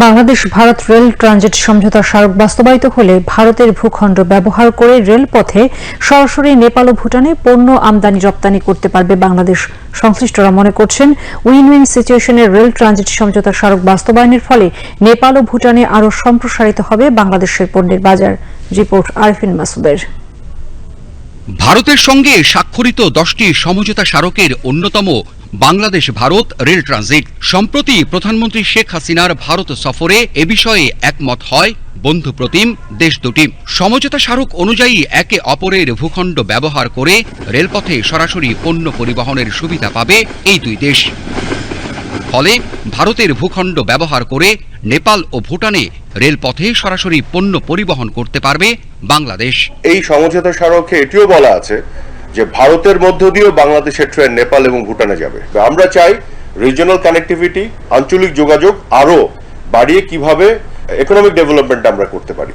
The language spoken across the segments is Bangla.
বাংলাদেশ, ভারত রেল ট্রানজিট সমঝোতা স্মারক বাস্তবায়িত হলে ভারতের ভূখণ্ড ব্যবহার করে রেলপথে সরাসরি নেপাল ও ভুটানে পণ্য আমদানি রপ্তানি করতে পারবে বাংলাদেশ। সংশ্লিষ্টরা মনে করছেন উইন উইন সিচুয়েশনের রেল ট্রানজিট সমঝোতা স্মারক বাস্তবায়নের ফলে নেপাল ও ভুটানে আরও সম্প্রসারিত হবে বাংলাদেশের পণ্যের বাজার। রিপোর্ট আরফিন মাসুদের। ভারতের সঙ্গে স্বাক্ষরিত দশটি সমঝোতা স্মারকের অন্যতম বাংলাদেশ ভারত রেল ট্রানজিট। সম্প্রতি প্রধানমন্ত্রী শেখ হাসিনার ভারত সফরে এ বিষয়ে একমত হয় বন্ধু প্রতিম, দেশ দুটি। সমঝোতা স্মারক অনুযায়ী একে অপরের ভূখণ্ড ব্যবহার করে রেলপথে সরাসরি পণ্য পরিবহনের সুবিধা পাবে এই দুই দেশ। ফলে ভারতের ভূখণ্ড ব্যবহার করে নেপাল ও ভুটানে রেলপথে সরাসরি পণ্য পরিবহন করতে পারবে বাংলাদেশ। এই সমঝোতা স্মারকে এটিও বলা আছে যে ভারতের মধ্য দিয়েও বাংলাদেশের ট্রেন নেপাল এবং ভুটানে যাবে। আমরা চাই রিজিওনাল কানেক্টিভিটি আঞ্চলিক যোগাযোগ আরও বাড়িয়ে কীভাবে ইকোনমিক ডেভেলপমেন্ট আমরা করতে পারি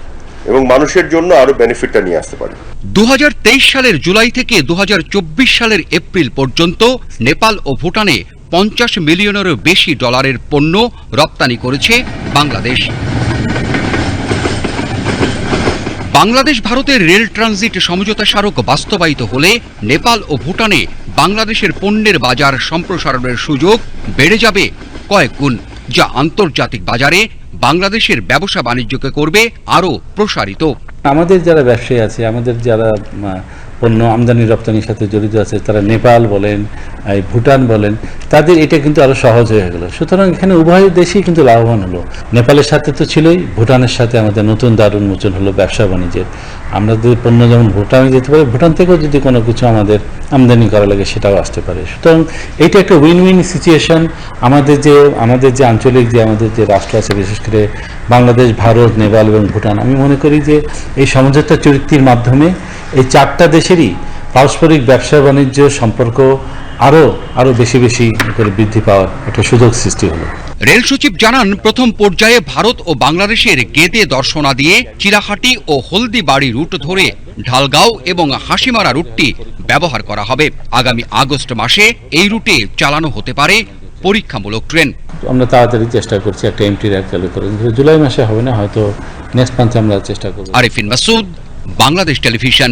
এবং মানুষের জন্য আরও বেনিফিটটা নিয়ে আসতে পারি। দু হাজার তেইশ সালের জুলাই থেকে দু হাজার চব্বিশ সালের এপ্রিল পর্যন্ত নেপাল ও ভুটানে পঞ্চাশ মিলিয়নেরও বেশি ডলারের পণ্য রপ্তানি করেছে বাংলাদেশ। বাংলাদেশ ভারতের রেল ট্রানজিট সমঝোতা স্মারক বাস্তবায়িত হলে নেপাল ও ভুটানে বাংলাদেশের পণ্যের বাজার সম্প্রসারণের সুযোগ বেড়ে যাবে কয়েক গুণ, যা আন্তর্জাতিক বাজারে বাংলাদেশের ব্যবসা বাণিজ্যকে করবে আরও প্রসারিত। আমাদের যারা ব্যবসায়ী আছে, আমাদের যারা পণ্য আমদানি রপ্তানির সাথে জড়িত আছে, তারা নেপাল বলেন ভুটান বলেন, তাদের এটা কিন্তু আরও সহজ হয়ে গেল। সুতরাং এখানে উভয় দেশই কিন্তু লাভবান হলো। নেপালের সাথে তো ছিলই, ভুটানের সাথে আমাদের নতুন দ্বার উন্মোচন হলো ব্যবসা বাণিজ্যের। আমরা যদি পণ্য যেমন ভুটানে যেতে পারি, ভুটান থেকেও যদি কোনো কিছু আমাদের আমদানি করা লাগে, সেটাও আসতে পারে। সুতরাং এইটা একটা উইন উইন সিচুয়েশন আমাদের যে আমাদের যে আঞ্চলিক যে, আমাদের যে রাষ্ট্র আছে, বিশেষ করে বাংলাদেশ, ভারত, নেপাল এবং ভুটান, আমি মনে করি যে এই সমঝোতা চুক্তির মাধ্যমে এই চারটা দেশেরই পারস্পরিক ব্যবসা বাণিজ্য সম্পর্ক আরও আরও বেশি বেশি করে বৃদ্ধি পাওয়ার একটা সুযোগ সৃষ্টি হলো। রেল সচিব জানান প্রথম পর্যায়ে ভারত ও বাংলাদেশের গেদে দর্শনা দিয়ে চিলাহাটি ও হলদিবাড়ি রুট ধরে ঢালগাঁও এবং হাসিমারা রুটটি ব্যবহার করা হবে। আগামী আগস্ট মাসে এই রুটে চালানো হতে পারে পরীক্ষামূলক ট্রেন। আমরা তাড়াতাড়ি চেষ্টা করছি একটা এমটি র্যাক চালু করে জুলাই মাসে হবে না হয়তো নেক্সট মান্থে আমরা চেষ্টা করব। আরিফিন মাসুদ বাংলাদেশ টেলিভিশন।